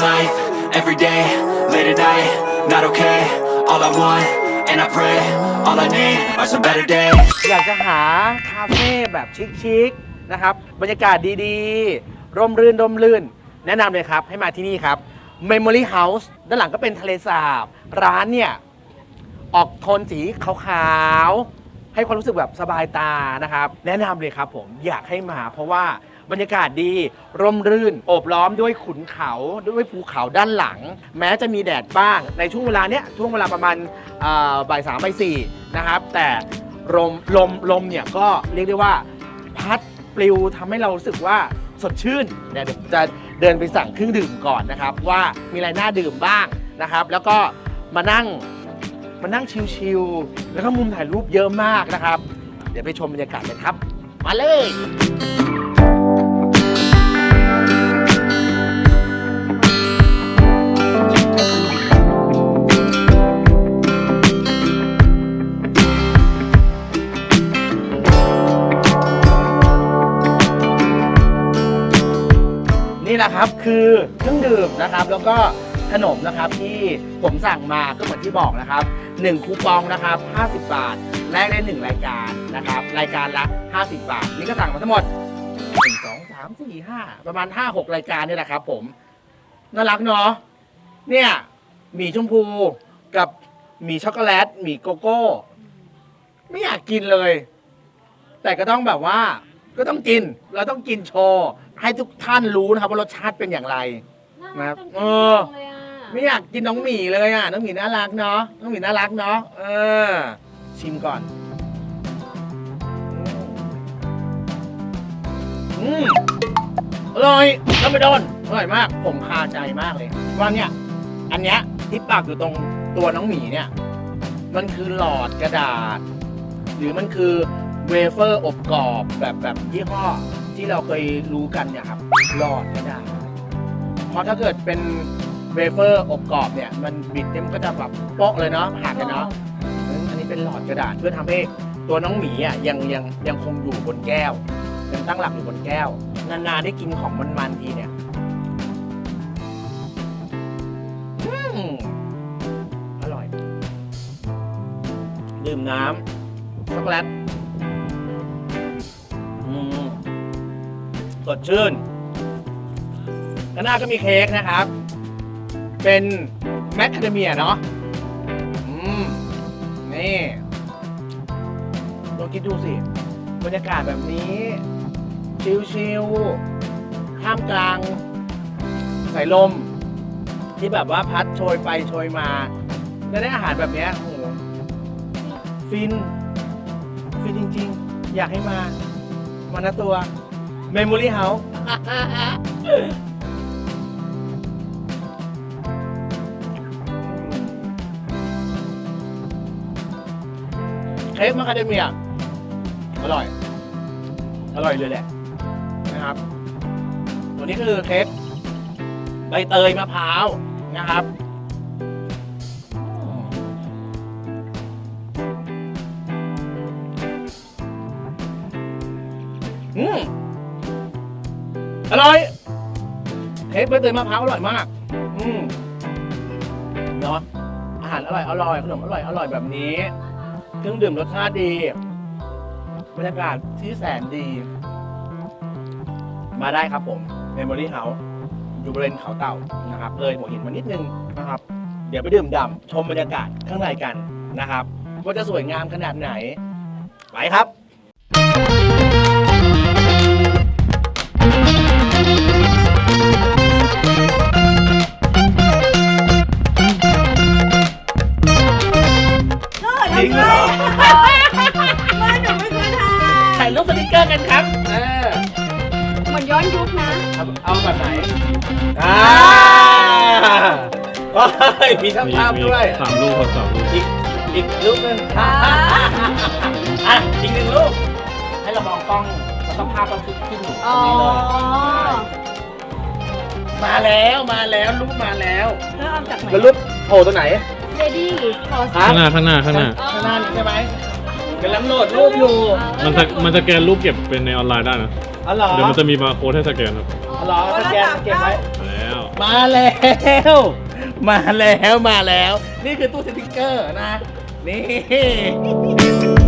day, late at night, not okay. All I want, and I pray, all I need are some better days. อยากจะหาคาเฟ่แบบชิคๆนะครับ บรรยากาศดีๆ ร่มรื่นร่มรื่น แนะนำเลยครับ ให้มาที่นี่ครับ Memory House ด้านหลังก็เป็นทะเลสาบ ร้านเนี่ย ออกโทนสีขาวๆ ให้ความรู้สึกแบบสบายตานะครับ แนะนำเลยครับผมอยากให้มาเพราะว่า บรรยากาศดี ร่มรื่น โอบล้อมด้วยขุนเขาด้วยภูเขาด้านหลัง แม้จะมีแดดบ้าง ในช่วงเวลาเนี้ยช่วงเวลาประมาณอ่าบ่ายสามบ่ายสี่นะครับ แต่ลมลมลมเนี่ยก็เรียกได้ว่า พัดปลิวทำให้เรารู้สึกว่าสดชื่นเดี๋ยวจะเดินไปสั่งเครื่องดื่มก่อนนะครับ ว่ามีอะไรน่าดื่มบ้างนะครับ แล้วก็มานั่งมานั่งชิลๆแล้วก็มุมถ่ายรูปเยอะมากนะครับ เดี๋ยวไปชมบรรยากาศกันครับ มาเลย นี่แหละครับคือเครื่องดื่มนะครับ แล้วก็ขนมนะครับที่ผมสั่งมาก็เหมือนที่บอกนะครับ 1 คูปองนะครับ 50 บาทแลกได้1รายการนะครับ รายการละ 50 บาท นี่ก็สั่งมาทั้งหมด 1 2 3 4 5 ประมาณ 5 6 รายการนี่แหละครับผมน่ารักเนาะเนี่ยหมีชมพูกับหมีช็อกโกแลตหมีโกโก้ ไม่อยากกินเลย แต่ก็ต้องแบบว่า ก็ต้องกิน เราต้องกินโชว์ให้ทุกท่านรู้นะครับว่ารสชาติเป็นอย่างไรน่าครัรับกจังเออ เลยอะไม่อยากกินน้องหมีเลยอะ น้องหมีน่ารักเนาะ น้องหมีน่ารักเนาะ เออ ชิมก่อน อืมอร่อยแล้วไม่โดนอร่อยมาก ผมคาใจมากเลย ว่าเนี่ย อันเนี้ยที่ปักอยู่ตรงตัวน้องหมีเนี่ย มันคือหลอดกระดาษ หรือมันคือ เวเฟอร์อบกรอบแบบแบบยี่ห้อที่เราเคยรู้กันเนี่ยครับหลอดกระดาษเพราะถ้าเกิดเป็นเวเฟอร์อบกรอบเนี่ยมันบิดเนี่ยมันก็จะแบบโป๊ะเลยเนาะหักเลยเนาะอันนี้เป็นหลอดกระดาษเพื่อทำให้ตัวน้องหมีอะยังยังยังคงอยู่บนแก้วยังตั้งหลักอยู่บนแก้ว นานๆได้กินของมันๆทีเนี่ยอืมอร่อย ดื่มน้ำช็อกโกแลต สดชื่นข้างหน้าก็มีเค้กนะครับ เป็นแมคคาเดเมียเนาะอืมนี่ลองคิดดูสิ บรรยากาศแบบนี้ ชิลๆท่ามกลางสายลม ที่แบบว่าพัดโชยไปโชยมาแล้วได้อาหารแบบเนี้ยโอ้โหฟิน ฟินจริง ๆ อยากให้มามานะตัว Memory House เค้กมาคาเดเมียอร่อย อร่อยเลยแหละนะครับ ตัวนี้คือเค้กใบเตยมะพร้าวนะครับ อร่อยเค้กใบเตยมะพร้าวอร่อยมาก อืมเนาะอาหารอร่อยอร่อยขนมอร่อยอร่อยแบบนี้เครื่องดื่มรสชาติดีบรรยากาศที่แสนดี มาได้ครับผม Memory House อยู่บริเวณเขาเต่านะครับ เลยหัวหินมานิดนึงนะครับ เดี๋ยวไปดื่มด่ำชมบรรยากาศข้างในกันนะครับ ว่าจะสวยงามขนาดไหน ไปครับ กเกอร์กันครับเออำเหมือนย้อนยุคนะ เอาเอาแบบไหนอ่าโอ้ยมีช่างภาพด้วย สามลูกครับสามลูกอีกอีกรูปหนึงอะอะอีกหนึ่งรูปให้เรามองกล้องแล้วก็ภาพก็ขึ้นขึ้นอยู่ตรอ๋อ งนี้เลยมาแล้วมาแล้วรูปมาแล้วแล้วเอาจากไหนแล้วรูปโผล่ตัวไหนเรดี้ขอฮะข้างหน้าข้างหน้าข้างหน้า ข้างหน้านี่ใช่ไหม กำลังโหลดรูปอยู่มันจะมันจะแกนรูปเก็บเป็นในออนไลน์ได้นะ อ๋อเหรอเดี๋ยวมันจะมีบาร์โค้ดให้สแกนครับอ๋อเหรอสแกนสแกนไว้มาแล้ว มาแล้ว มาแล้วมาแล้ว นี่คือตู้สติกเกอร์นะ นี่